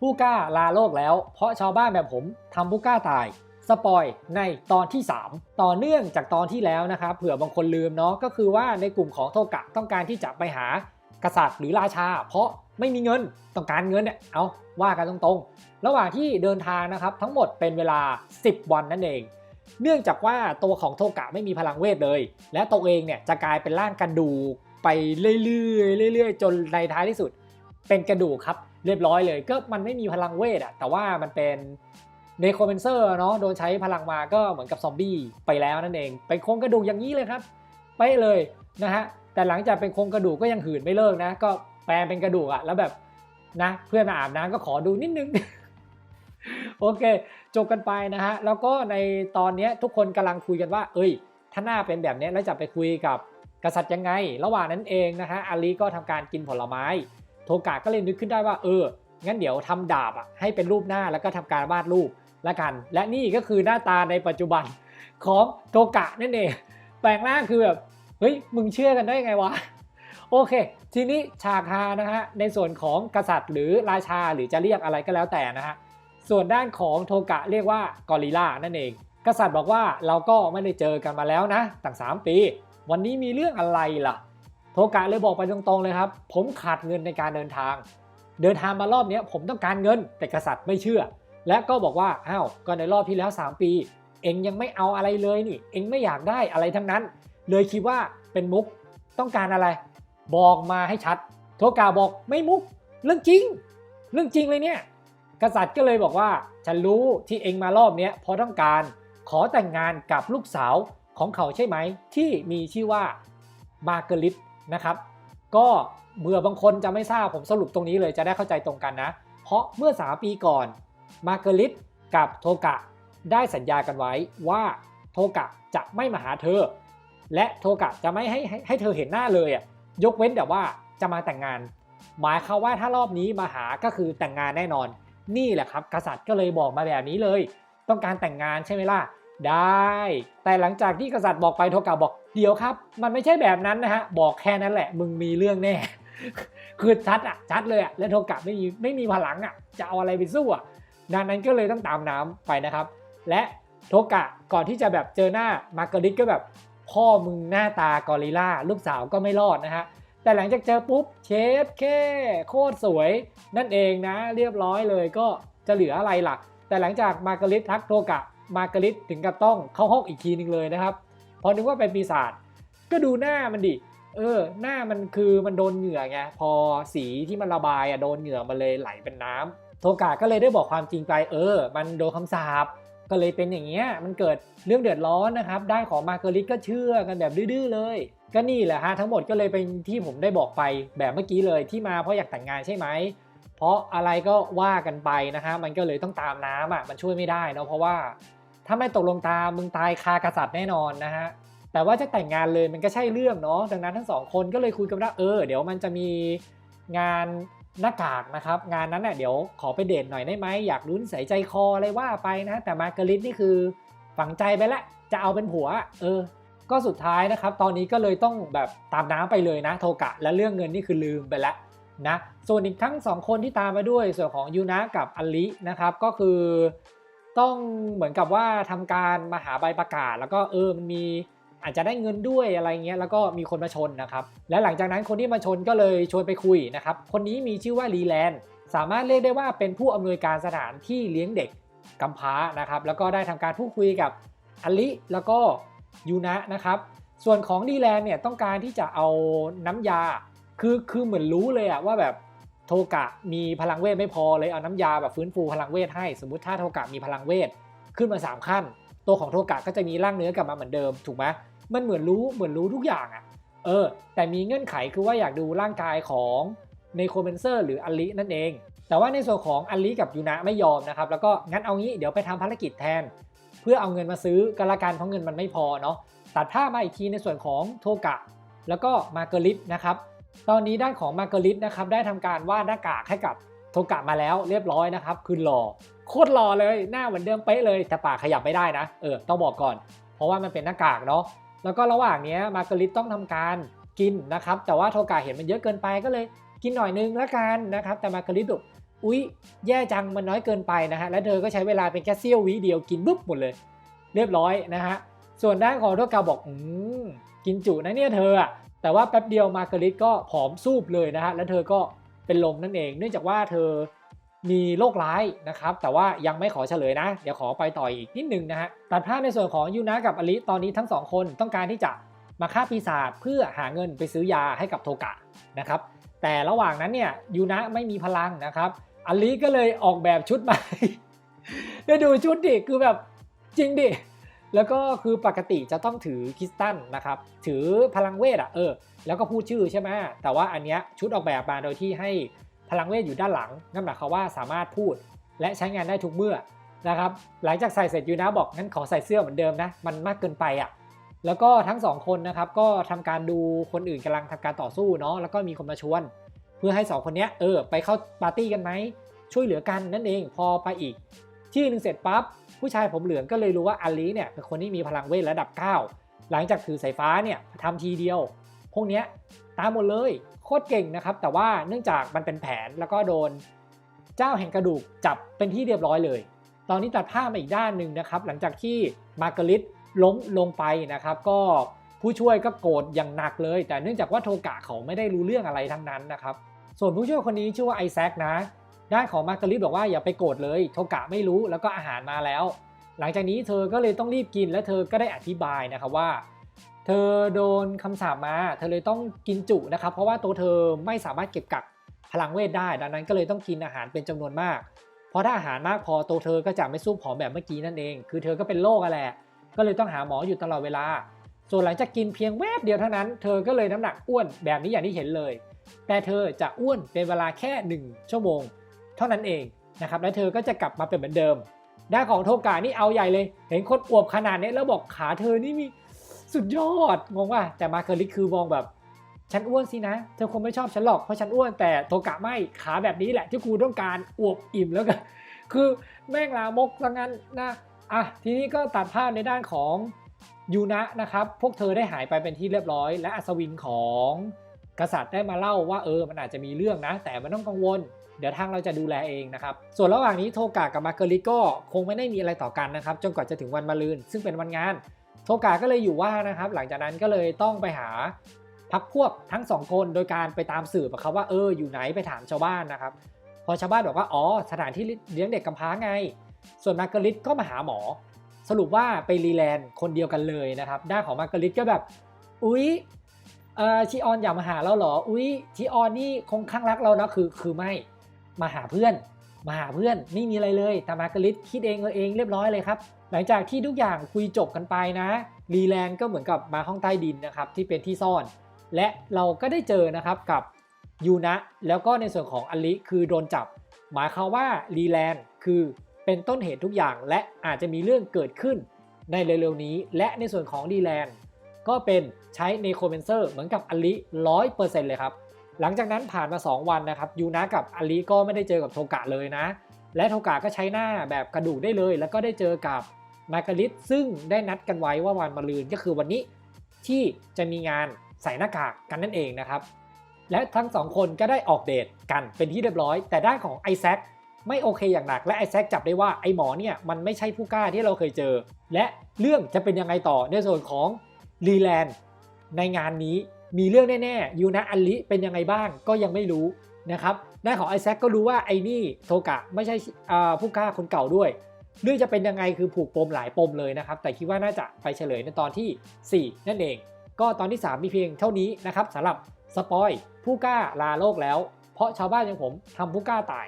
ผู้กล้าลาโลกแล้ว เพราะชาวบ้านแบบผมทำผู้กล้าตายสปอยในตอนที่ 3 ต่อเนื่องจากตอนที่แล้วนะครับเผื่อบางคนลืมเนาะก็คือว่าในกลุ่มของโทกะต้องการที่จะไปหากษัตริย์หรือราชา เพราะไม่มีเงินต้องการเงินเนี่ยเอาว่ากันตรงๆ ระหว่างที่เดินทางนะครับทั้งหมดเป็นเวลา 10 วันนั่นเอง เนื่องจากว่าตัวของโทกะไม่มีพลังเวทเลย และตัวเองเนี่ยจะกลายเป็นร่างกระดูกไปเรื่อยๆเรื่อยๆ จนในท้ายที่สุด เป็นกระดูกครับ เรียบร้อยเลย ก็มันไม่มีพลังเวทอะแต่ว่ามันเป็นเนโครเมนเซอร์เนาะโดนใช้พลังมาก็เหมือนกับซอมบี้ไปแล้วนั่นเอง เป็นโครงกระดูกอย่างนี้เลยครับไปเลยนะฮะแต่หลังจากเป็นโครงกระดูกก็ยังหืนไม่เลิกนะ ก็แปลงเป็นกระดูกอะแล้วแบบนะเพื่อนมาอาบน้ำก็ขอดูนิดนึงโอเคจบกันไปนะฮะแล้วก็ในตอนนี้ทุกคนกำลังคุยกันว่า เอ้ย ถ้าหน้าเป็นแบบนี้แล้วจะไปคุยกับกษัตริย์ยังไง ระหว่างนั้นเองนะฮะอาลีก็ทำการกินผลไม้ โทกะก็เลยนึกขึ้นได้ว่าเออ งั้นเดี๋ยวทำดาบอะให้เป็นรูปหน้าแล้วก็ทำการวาดรูปละกัน และนี่ก็คือหน้าตาในปัจจุบันของโทกะนั่นเอง แปลงร่างคือแบบ เฮ้ย มึงเชื่อกันได้ไงวะ โอเค ทีนี้ฉากฮานะฮะ ในส่วนของกษัตริย์หรือราชาหรือจะเรียกอะไรก็แล้วแต่นะฮะ ส่วนด้านของโทกะเรียกว่ากอริลลานั่นเอง กษัตริย์บอกว่าเราก็ไม่ได้เจอกันมาแล้วนะตั้ง3ปี วันนี้มีเรื่องอะไรล่ะ โทกะเลยบอกไปตรงๆเลยครับ ผมขาดเงินในการเดินทาง เดินทางมารอบนี้ผมต้องการเงินแต่กษัตริย์ไม่เชื่อ และก็บอกว่าอ้าวก็ในรอบที่แล้ว 3 ปี เองยังไม่เอาอะไรเลยนี่ เองไม่อยากได้อะไรทั้งนั้น เลยคิดว่าเป็นมุกต้องการอะไร บอกมาให้ชัด โทกะบอกไม่มุก เรื่องจริง เรื่องจริงเลยเนี่ย กษัตริย์ก็เลยบอกว่า ฉันรู้ที่เองมารอบนี้เพราะต้องการขอแต่งงานกับลูกสาวของเขาใช่ไหม ที่มีชื่อว่ามาร์เกริต นะครับก็เบื่อบางคนจะไม่ทราบผมสรุปตรงนี้เลยจะได้เข้าใจตรงกันนะ เพราะเมื่อสาปีก่อนมาร์เกริตกับโทกะได้สัญญากันไว้ว่าโทกะจะไม่มาหาเธอ และโทกะจะไม่ให้ให้ให้เธอเห็นหน้าเลยอะยกเว้นแต่ว่าจะมาแต่งงาน หมายความว่าถ้ารอบนี้มาหาก็คือแต่งงานแน่นอน นี่แหละครับ กษัตริย์ก็เลยบอกมาแบบนี้เลย ต้องการแต่งงานใช่ไหมล่ะ ได้ แต่หลังจากที่กษัตริย์บอกไปโทกะบอกเดี๋ยวครับ มันไม่ใช่แบบนั้นนะฮะ บอกแค่นั้นแหละ มึงมีเรื่องแน่ คือชัดอะชัดเลยอะแล้วโทกะไม่มีไม่มีพลังอะ จะเอาอะไรไปสู้อะดังนั้นก็เลยต้องตามน้ำไปนะครับ และโทกะก่อนที่จะแบบเจอหน้ามาร์การิตก็แบบพ่อมึงหน้าตากอริลลาลูกสาวก็ไม่รอดนะฮะแต่หลังจากเจอปุ๊บเชฟแค่โคตรสวย นั่นเองนะ เรียบร้อยเลยก็จะเหลืออะไรล่ะ แต่หลังจากมาร์การิตทักโทกะ มาร์การิตถึงกับต้องเข้าห้องอีกทีหนึงเลยนะครับ พอนึกว่าเป็นปีศาจก็ดูหน้ามันดิ เออ หน้ามันคือมันโดนเหงื่อไง พอสีที่มันระบายอะโดนเหงื่อมันเลยไหลเป็นน้ำโทกะก็เลยได้บอกความจริงไป เออ มันโดนคำสาป ก็เลยเป็นอย่างเงี้ย มันเกิดเรื่องเดือดร้อนนะครับ ได้ของมาร์การิตก็เชื่อกันแบบดื้อๆเลย ก็นี่แหละฮะทั้งหมดก็เลยเป็นที่ผมได้บอกไปแบบเมื่อกี้เลยที่มาเพราะอยากแต่งงานใช่ไหมเพราะอะไรก็ว่ากันไปนะฮะ มันก็เลยต้องตามน้ำอะ มันช่วยไม่ได้เนาะ เพราะว่า ถ้าไม่ตกลงตามมึงตายคากษัตริย์แน่นอนนะฮะแต่ว่าจะแต่งงานเลยมันก็ใช่เรื่องเนาะดังนั้นทั้งสองคนก็เลยคุยกันว่าเออเดี๋ยวมันจะมีงานหน้ากากนะครับงานนั้นเน่ะเดี๋ยวขอไปเดทหน่อยได้ไหมอยากรุ้นใส่ใจคออะไรว่าไปนะแต่มาร์การิตนี่คือฝังใจไปละจะเอาเป็นผัว เออ ก็สุดท้ายนะครับ ตอนนี้ก็เลยต้องแบบตามน้ำไปเลยนะ โทกะและเรื่องเงินนี่คือลืมไปแล้วนะส่วนอีกทั้งสองคนที่ตามมาด้วยส่วนของยูนะกับอลินะครับก็คือ ต้องเหมือนกับว่าทำการมาหาใบประกาศ แล้วก็เออมันมีอาจจะได้เงินด้วยอะไรเงี้ยแล้วก็มีคนมาชนนะครับ และหลังจากนั้นคนที่มาชนก็เลยชวนไปคุยนะครับ คนนี้มีชื่อว่าลีแลนด์สามารถเรียกได้ว่าเป็นผู้อำนวยการสถานที่เลี้ยงเด็กกำพร้านะครับ แล้วก็ได้ทำการพูดคุยกับอลิแล้วก็ยูนะนะครับ ส่วนของดีแลนเนี่ยต้องการที่จะเอาน้ำยา คือคือเหมือนรู้เลยอะว่าแบบ โทกะมีพลังเวทไม่พอเลยเอาน้ำยาแบบฟื้นฟูพลังเวทให้สมมุติถ้าโทกะมีพลังเวทขึ้นมา 3 ขั้น ตัวของโทกะก็จะมีร่างเนื้อกลับมาเหมือนเดิมถูกไหมมันเหมือนรู้เหมือนรู้ทุกอย่างอะเออ แต่มีเงื่อนไขคือว่าอยากดูร่างกายของในโคเมนเซอร์หรืออลินั่นเอง แต่ว่าในส่วนของอลิกับยูนะไม่ยอมนะครับแล้วก็งั้นเอางี้เดี๋ยวไปทำภารกิจแทน เพื่อเอาเงินมาซื้อกละกันเพราะเงินมันไม่พอเนาะตัดภามาอีกทีในส่วนของโทกะ แล้วก็มาเกริตนะครับ ตอนนี้ด้านของมาเกริตนะครับได้ทำการวาดหน้ากากให้กับโทกะมาแล้วเรียบร้อยนะครับคือหล่อโคตรหล่อเลยหน้าเหมือนเดิมเป๊ะเลยแต่ปากขยับไม่ได้นะเออต้องบอกก่อน เพราะว่ามันเป็นหน้ากากเนาะแล้วก็ระหว่างนี้มาเกริตต้องทำการกินนะครับแต่ว่าโทกะเห็นมันเยอะเกินไปก็เลยกินหน่อยนึงละกันนะครับแต่มาเกริตบอกอุ๊ยแย่จังมันน้อยเกินไปนะฮะแล้วเธอก็ใช้เวลาเป็นแค่เสี้ยววิเดียวกินปุ๊บหมดเลย เรียบร้อยนะฮะ ส่วนด้านของโทกาบอกอืมกินจุนะเนี่ยเธออะแต่ว่าแป๊บเดียวมาร์การิตก็ผอมซูบเลยนะฮะแล้วเธอก็เป็นลมนั่นเอง เนื่องจากว่าเธอมีโรคร้ายนะครับ แต่ว่ายังไม่ขอเฉลยนะ เดี๋ยวขอไปต่ออีกนิดนึงนะฮะตัดภาพในส่วนของยูนะกับอลิตอนนี้ทั้งสองคนต้องการที่จะมาฆ่าปีศาจเพื่อหาเงินไปซื้อยาให้กับโทกะนะครับ แต่ระหว่างนั้นเนี่ยยูนะไม่มีพลังนะครับอลิก็เลยออกแบบชุดใหม่ได้ดูชุดดิคือแบบจริงดิ แล้วก็คือปกติจะต้องถือคริสตัลนะครับ ถือพลังเวทอะเออ แล้วก็พูดชื่อใช่ไหมแต่ว่าอันเนี้ยชุดออกแบบมาโดยที่ให้พลังเวทอยู่ด้านหลังนั่นหมายความว่าสามารถพูดและใช้งานได้ทุกเมื่อนะครับ หลังจากใส่เสร็จยูนะบอกงั้นขอใส่เสื้อเหมือนเดิมนะ มันมากเกินไปอะ แล้วก็ทั้งสองคนนะครับก็ทำการดูคนอื่นกำลังทำการต่อสู้เนาะ แล้วก็มีคนมาชวน เพื่อให้สองคนเนี้ยเออไปเข้าปาร์ตี้กันไหม ช่วยเหลือกันนั่นเอง พอไปอีก ที่หนึ่งเสร็จปั๊บผู้ชายผมเหลืองก็เลยรู้ว่าอาลีเนี่ยเป็นคนที่มีพลังเวทระดับ 9 หลังจากถือสายฟ้าเนี่ยทำทีเดียว พวกเนี้ยตามหมดเลยโคตรเก่งนะครับ แต่ว่าเนื่องจากมันเป็นแผนแล้วก็โดน เจ้าแห่งกระดูกจับเป็นที่เรียบร้อยเลย ตอนนี้ตัดภาพมาอีกด้านหนึ่งนะครับ หลังจากที่มาร์การิตล้มลงไปนะครับ ก็ผู้ช่วยก็โกรธอย่างหนักเลย แต่เนื่องจากว่าโทกะเขาไม่ได้รู้เรื่องอะไรทั้งนั้นนะครับ ส่วนผู้ช่วยคนนี้ชื่อว่าไอแซคนะ ด้านของมาร์การิตบอกว่าอย่าไปโกรธเลยโทกะไม่รู้แล้วก็อาหารมาแล้ว หลังจากนี้เธอก็เลยต้องรีบกินและเธอก็ได้อธิบายนะครับว่า เธอโดนคำสาปมา เธอเลยต้องกินจุนะครับ เพราะว่าตัวเธอไม่สามารถเก็บกักพลังเวทได้ ดังนั้นก็เลยต้องกินอาหารเป็นจำนวนมาก เพราะถ้าอาหารมากพอตัวเธอก็จะไม่สู้ผอมแบบเมื่อกี้นั่นเอง คือเธอก็เป็นโรคอะแหละก็เลยต้องหาหมออยู่ตลอดเวลา ส่วนหลังจากกินเพียงแวบเดียวเท่านั้น เธอก็เลยน้ำหนักอ้วนแบบนี้อย่างที่เห็นเลย แต่เธอจะอ้วนเป็นเวลาแค่ 1 ชั่วโมง เท่านั้นเองนะครับแล้วเธอก็จะกลับมาเป็นเหมือนเดิมด้านของโทกานี่เอาใหญ่เลย เห็นคนอวบขนาดนี้แล้วบอกขาเธอนี่มีสุดยอดงงว่าแต่มาเคอริคือมองแบบ ฉันอ้วนสินะ เธอคงไม่ชอบฉันหรอกเพราะฉันอ้วนแต่โทกะไม่ขาแบบนี้แหละที่กูต้องการอวบอิ่มแล้วกันคือแม่งลามกซะงั้นนะอะทีนี้ก็ตัดภาพในด้านของยูนะนะครับพวกเธอได้หายไปเป็นที่เรียบร้อย และอัศวินของกษัตริย์ได้มาเล่าว่าเออมันอาจจะมีเรื่องนะ แต่ไม่ต้องกังวล เดี๋ยวทางเราจะดูแลเองนะครับ ส่วนระหว่างนี้โทกะกับมาเกอริก็คงไม่ได้มีอะไรต่อกันนะครับ จนกว่าจะถึงวันมะรืน ซึ่งเป็นวันงาน โทกะก็เลยอยู่ว่างนะครับ หลังจากนั้นก็เลยต้องไปหาพักพวกทั้งสองคนโดยการไปตามสืบอะครับว่าเอออยู่ไหนไปถามชาวบ้านนะครับ พอชาวบ้านบอกว่าอ๋อสถานที่เลี้ยงเด็กกำพร้าไง ส่วนมาร์การิตก็มาหาหมอ สรุปว่าไปรีแลนด์คนเดียวกันเลยนะครับ ด้านของมาร์การิตก็แบบ อุ๊ยเอ่อชิออนอยากมาหาเราเหรอ อุ๊ยชิออนนี่คงข้างรักเรานะคือคือไม่ มาหาเพื่อน มาหาเพื่อนไม่มีอะไรเลยแต่มาการิตคิดเองเออเองเรียบร้อยเลยครับ หลังจากที่ทุกอย่างคุยจบกันไปนะรีแลนด์ก็เหมือนกับมาห้องใต้ดินนะครับที่เป็นที่ซ่อน และเราก็ได้เจอนะครับกับยูนะแล้วก็ในส่วนของอลิคือโดนจับ หมายความว่ารีแลนด์คือเป็นต้นเหตุทุกอย่างและอาจจะมีเรื่องเกิดขึ้นในเร็วๆนี้ และในส่วนของรีแลนด์ก็เป็นใช้ในโคเมนเซอร์เหมือนกับอลิร้อยเปอร์เซ็นต์เลยครับ หลังจากนั้นผ่านมา 2 วันนะครับยูนะกับอาลิก็ไม่ได้เจอกับโทกะเลยนะ และโทกะก็ใช้หน้าแบบกระดูกได้เลย แล้วก็ได้เจอกับมาการิตซึ่งได้นัดกันไว้ว่าวันมะรืนก็คือวันนี้ที่จะมีงานใส่หน้ากากกันนั่นเองนะครับ และทั้งสองคนก็ได้ออกเดทกันเป็นที่เรียบร้อย แต่ด้านของไอแซคไม่โอเคอย่างหนักและไอแซคจับได้ว่าไอหมอเนี่ยมันไม่ใช่ผู้กล้าที่เราเคยเจอ และเรื่องจะเป็นยังไงต่อในส่วนของรีแลนด์ในงานนี้ มีเรื่องแน่ๆยูนะอัลลิเป็นยังไงบ้างก็ยังไม่รู้นะครับด้าของไอแซคก็รู้ว่าไอนี่โทกะไม่ใช่ผู้กล้าคนเก่าด้วย เรื่องจะเป็นยังไงคือผูกปมหลายปมเลยนะครับ แต่คิดว่าน่าจะไปเฉลยในตอนที่ 4 นั่นเอง ก็ตอนที่ 3 มีเพียงเท่านี้นะครับสำหรับสปอยผู้กล้าลาโลกแล้ว เพราะชาวบ้านอย่างผมทำผู้กล้าตาย